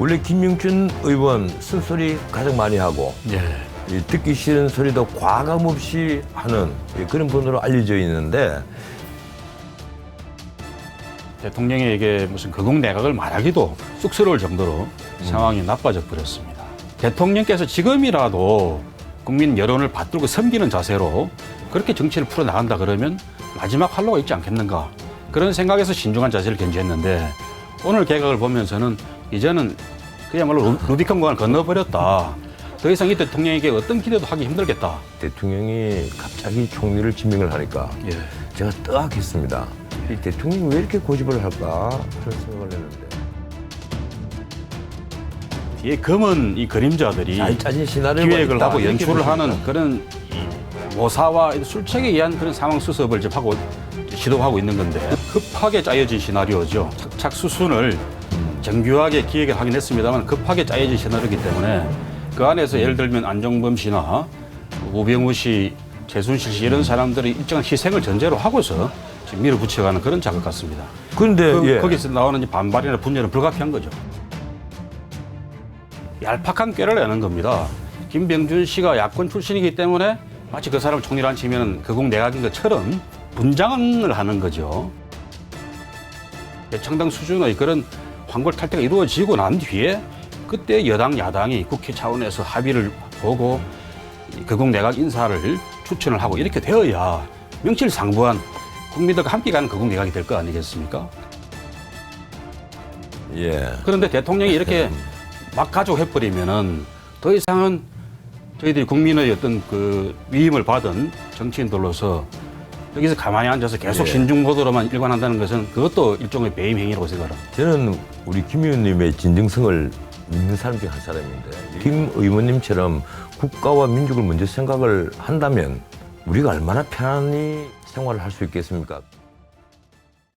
원래 김영춘 의원 쓴소리 가장 많이 하고 예. 이 듣기 싫은 소리도 과감 없이 하는 예, 그런 분으로 알려져 있는데 대통령에게 무슨 거국 내각을 말하기도 쑥스러울 정도로 상황이 나빠져 버렸습니다. 대통령께서 지금이라도 국민 여론을 받들고 섬기는 자세로 그렇게 정치를 풀어 나간다 그러면 마지막 활로가 있지 않겠는가 그런 생각에서 신중한 자세를 견지했는데 오늘 개각을 보면서는 이제는 그야말로 루- 루비콘 강을 건너버렸다. 더 이상 이 대통령에게 어떤 기대도 하기 힘들겠다. 대통령이 갑자기 총리를 지명을 하니까 예. 제가 뜨악했습니다. 이 대통령이 왜 이렇게 고집을 할까 그런 생각을 했는데 뒤에 검은 이 그림자들이 잘 짜진 시나리오가 기획을 있다. 하고 이렇게 연출을. 하는 그런 이 모사와 술책에 의한 그런 상황 수습을 지금 하고 시도하고 있는 건데 급하게 짜여진 시나리오죠. 착착 수순을 정교하게 기획을 하긴 했습니다만 급하게 짜여진 시나리오이기 때문에 그 안에서 예를 들면 안정범 씨나 우병우 씨, 최순실 씨 이런 사람들이 일정한 희생을 전제로 하고서 지금 밀어붙여가는 그런 작업 같습니다. 근데 그, 예. 거기서 나오는 이 반발이나 분열은 불가피한 거죠. 얄팍한 꾀를 내는 겁니다. 김병준 씨가 야권 출신이기 때문에 마치 그 사람을 총리로 앉히면 거국 내각인 것처럼 분장을 하는 거죠. 대청당 수준의 그런 황골 탈퇴가 이루어지고 난 뒤에 그때 여당 야당이 국회 차원에서 합의를 보고 이 거국 내각 인사를 추천을 하고 이렇게 되어야 명실상부한 국민들과 함께 가는 거국 내각이 될 거 아니겠습니까? 예. 그런데 대통령이 이렇게 막 가져해버리면은 더 이상은 저희들이 국민의 어떤 그 위임을 받은 정치인들로서 여기서 가만히 앉아서 계속 예. 신중 모드로만 일관한다는 것은 그것도 일종의 배임 행위라고 생각합니다. 저는 우리 김 의원님의 진정성을 믿는 사람 중 한 사람인데 김 의원님처럼 국가와 민족을 먼저 생각을 한다면 우리가 얼마나 편안히 생활을 할 수 있겠습니까?